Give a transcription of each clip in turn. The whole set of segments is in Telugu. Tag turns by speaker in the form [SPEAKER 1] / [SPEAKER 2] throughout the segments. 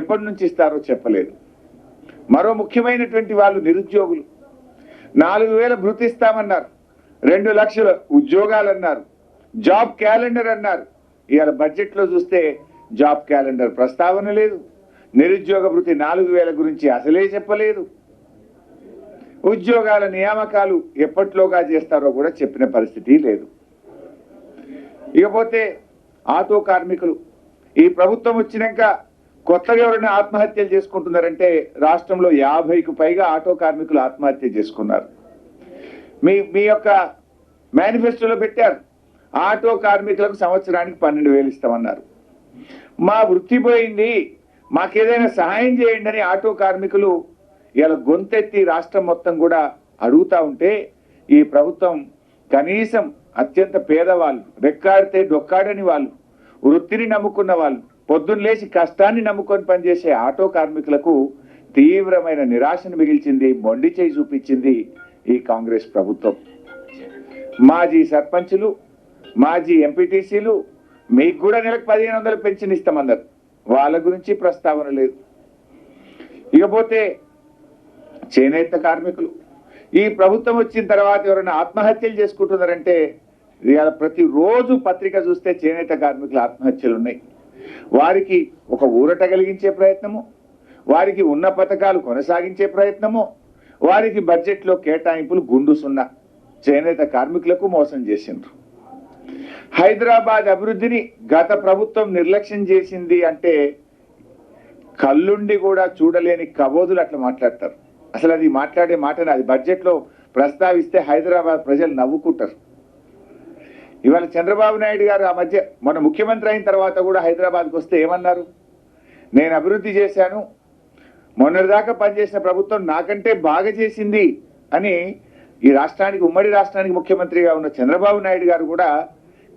[SPEAKER 1] ఎప్పటి నుంచి ఇస్తారో చెప్పలేదు. మరో ముఖ్యమైనటువంటి వాళ్ళు నిరుద్యోగులు. నాలుగు వేల భృతిస్తామన్నారు రెండు లక్షల ఉద్యోగాలు అన్నారు జాబ్ క్యాలెండర్ అన్నారు. ఇవాళ బడ్జెట్లో చూస్తే జాబ్ క్యాలెండర్ ప్రస్తావన లేదు. నిరుద్యోగ భృతి నాలుగు వేల గురించి అసలే చెప్పలేదు. ఉద్యోగాల నియామకాలు ఎప్పట్లోగా చేస్తారో కూడా చెప్పిన పరిస్థితి లేదు. ఇకపోతే ఆటో కార్మికులు ఈ ప్రభుత్వం వచ్చినాక కొత్తగా ఎవరైనా ఆత్మహత్యలు చేసుకుంటున్నారంటే రాష్ట్రంలో యాభైకు పైగా ఆటో కార్మికులు ఆత్మహత్య చేసుకున్నారు. మీ మీ యొక్క మేనిఫెస్టోలో పెట్టారు. ఆటో కార్మికులకు సంవత్సరానికి పన్నెండు వేలు ఇస్తామన్నారు. మా వృత్తి పోయింది. మాకేదైనా సహాయం చేయండి అని ఆటో కార్మికులు ఇలా గొంతెత్తి రాష్ట్రం మొత్తం కూడా అడుగుతా ఉంటే ఈ ప్రభుత్వం కనీసం అత్యంత పేదవాళ్ళు రెక్కాడితే డొక్కాడని వాళ్ళు వృత్తిని నమ్ముకున్న వాళ్ళు పొద్దున్న లేచి కష్టాన్ని నమ్ముకొని పనిచేసే ఆటో కార్మికులకు తీవ్రమైన నిరాశను మిగిల్చింది మొండి చేయి చూపించింది ఈ కాంగ్రెస్ ప్రభుత్వం. మాజీ సర్పంచులు మాజీ ఎంపీటీసీలు మీకు కూడా నెలకు పదిహేను వందలు పెన్షన్ ఇస్తామన్నారు. వాళ్ళ గురించి ప్రస్తావన లేదు. ఇకపోతే చేనేత కార్మికులు ఈ ప్రభుత్వం వచ్చిన తర్వాత ఎవరైనా ఆత్మహత్యలు చేసుకుంటున్నారంటే ఇవాళ ప్రతిరోజు పత్రిక చూస్తే చేనేత కార్మికుల ఆత్మహత్యలు ఉన్నాయి. వారికి ఒక ఊరట కలిగించే ప్రయత్నము వారికి ఉన్న పథకాలు కొనసాగించే ప్రయత్నము వారికి బడ్జెట్లో కేటాయింపులు గుండు సున్నా చేనేత కార్మికులకు మోసం చేసిండ్రు. హైదరాబాద్ అభివృద్ధిని గత ప్రభుత్వం నిర్లక్ష్యం చేసింది అంటే కళ్ళుండి కూడా చూడలేని కబోదులు అట్లా మాట్లాడతారు. అసలు అది మాట్లాడే మాట అది బడ్జెట్లో ప్రస్తావిస్తే హైదరాబాద్ ప్రజలు నవ్వుకుంటారు. ఇవాళ చంద్రబాబు నాయుడు గారు ఆ మధ్య మన ముఖ్యమంత్రి అయిన తర్వాత కూడా హైదరాబాద్కి వస్తే ఏమన్నారు? నేను అభివృద్ధి చేశాను. మొన్నటిదాకా పనిచేసిన ప్రభుత్వం నాకంటే బాగా చేసింది అని ఈ రాష్ట్రానికి ఉమ్మడి రాష్ట్రానికి ముఖ్యమంత్రిగా ఉన్న చంద్రబాబు నాయుడు గారు కూడా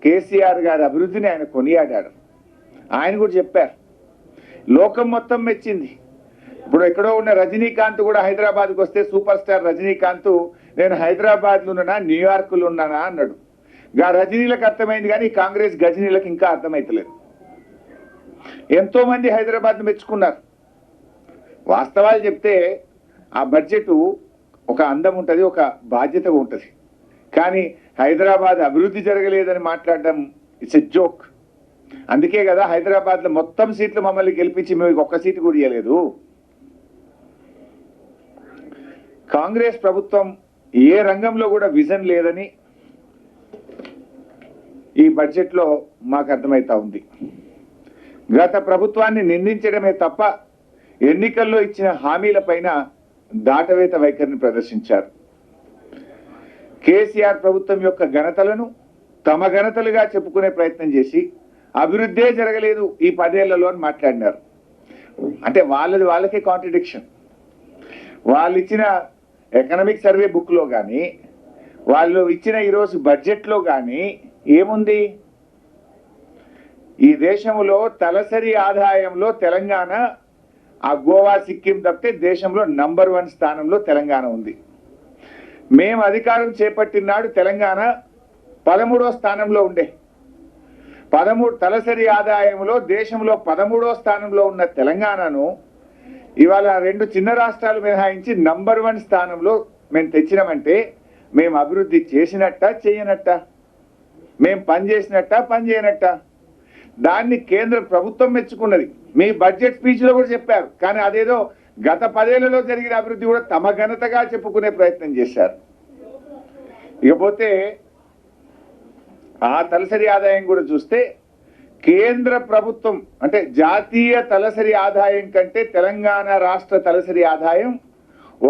[SPEAKER 1] కేసీఆర్ గారి అభివృద్ధిని ఆయన కొనియాడారు. ఆయన కూడా చెప్పారు. లోకం మొత్తం మెచ్చింది. ఇప్పుడు ఎక్కడో ఉన్న రజనీకాంత్ కూడా హైదరాబాద్కి వస్తే సూపర్ స్టార్ రజనీకాంత్ నేను హైదరాబాద్లో ఉన్నానా న్యూయార్క్లో ఉన్నానా అన్నాడు. గా రజనీలకు అర్థమైంది కానీ కాంగ్రెస్ గజనీలకు ఇంకా అర్థమైతలేదు. ఎంతో మంది హైదరాబాద్ మెచ్చుకున్నారు. వాస్తవాలు చెప్తే ఆ బడ్జెట్ ఒక అందం ఉంటుంది ఒక బాధ్యత ఉంటుంది. కానీ హైదరాబాద్ అభివృద్ధి జరగలేదని మాట్లాడడం ఇట్స్ ఎ జోక్. అందుకే కదా హైదరాబాద్లో మొత్తం సీట్లు మమ్మల్ని గెలిపించి మేము ఒక్క సీటు కూడా ఇవ్వలేదు కాంగ్రెస్ ప్రభుత్వం ఏ రంగంలో కూడా విజన్ లేదని ఈ బడ్జెట్లో మాకు అర్థమైతా ఉంది. గత ప్రభుత్వాన్ని నిందించడమే తప్ప ఎన్నికల్లో ఇచ్చిన హామీలపైన దాటవేత వైఖరిని ప్రదర్శించారు. కేసీఆర్ ప్రభుత్వం యొక్క ఘనతలను తమ ఘనతలుగా చెప్పుకునే ప్రయత్నం చేసి అభివృద్ధే జరగలేదు ఈ పదేళ్ళలో అని మాట్లాడినారు. అంటే వాళ్ళది వాళ్ళకే కాంట్రడిక్షన్ వాళ్ళు ఇచ్చిన ఎకనామిక్ సర్వే బుక్లో కానీ వాళ్ళు ఇచ్చిన ఈరోజు బడ్జెట్లో కానీ ఏముంది? ఈ దేశంలో తలసరి ఆదాయంలో తెలంగాణ ఆ గోవా సిక్కిం తప్పితే దేశంలో నంబర్ వన్ స్థానంలో తెలంగాణ ఉంది. మేము అధికారం చేపట్టినాడు తెలంగాణ పదమూడో స్థానంలో ఉండే. పదమూడు తలసరి ఆదాయంలో దేశంలో పదమూడో స్థానంలో ఉన్న తెలంగాణను ఇవాళ రెండు చిన్న రాష్ట్రాలు మినహాయించి నంబర్ వన్ స్థానంలో మేము తెచ్చినామంటే మేము అభివృద్ధి చేసినట్ట చేయనట్ట? మేము పని చేసినట్ట పని చేయనట్ట? దాన్ని కేంద్ర ప్రభుత్వం మెచ్చుకున్నది. మీ బడ్జెట్ స్పీచ్లో కూడా చెప్పారు. కానీ అదేదో గత పదేళ్ళలో జరిగిన అభివృద్ధి కూడా తమ ఘనతగా చెప్పుకునే ప్రయత్నం చేశారు. ఇకపోతే ఆ తలసరి ఆదాయం కూడా చూస్తే కేంద్ర ప్రభుత్వం అంటే జాతీయ తలసరి ఆదాయం కంటే తెలంగాణ రాష్ట్ర తలసరి ఆదాయం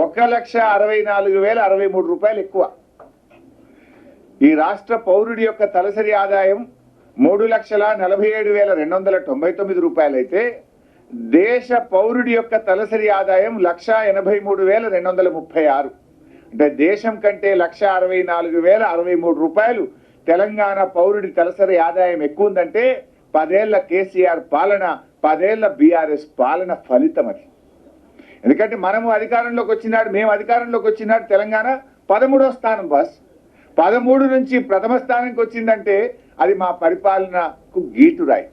[SPEAKER 1] ఒక లక్ష అరవై నాలుగు వేల అరవై మూడు రూపాయలు ఎక్కువ. ఈ రాష్ట్ర పౌరుడి యొక్క తలసరి ఆదాయం మూడు లక్షల నలభై ఏడు వేల రెండు వందల తొంభై తొమ్మిది రూపాయలైతే దేశ పౌరుడి యొక్క తలసరి ఆదాయం లక్ష ఎనభై మూడు వేల రెండు వందల ముప్పై ఆరు. అంటే దేశం కంటే లక్ష అరవై నాలుగు వేల అరవై మూడు రూపాయలు తెలంగాణ పౌరుడి తలసరి ఆదాయం ఎక్కువ ఉందంటే పదేళ్ళ కేసీఆర్ పాలన పదేళ్ళ బీఆర్ఎస్ పాలన ఫలితం అది. ఎందుకంటే మనము అధికారంలోకి వచ్చినాడు మేము అధికారంలోకి వచ్చినాడు తెలంగాణ పదమూడో స్థానం బాస్. పదమూడు నుంచి ప్రథమ స్థానానికి వచ్చిందంటే అది మా పరిపాలనకు గీటురాయి.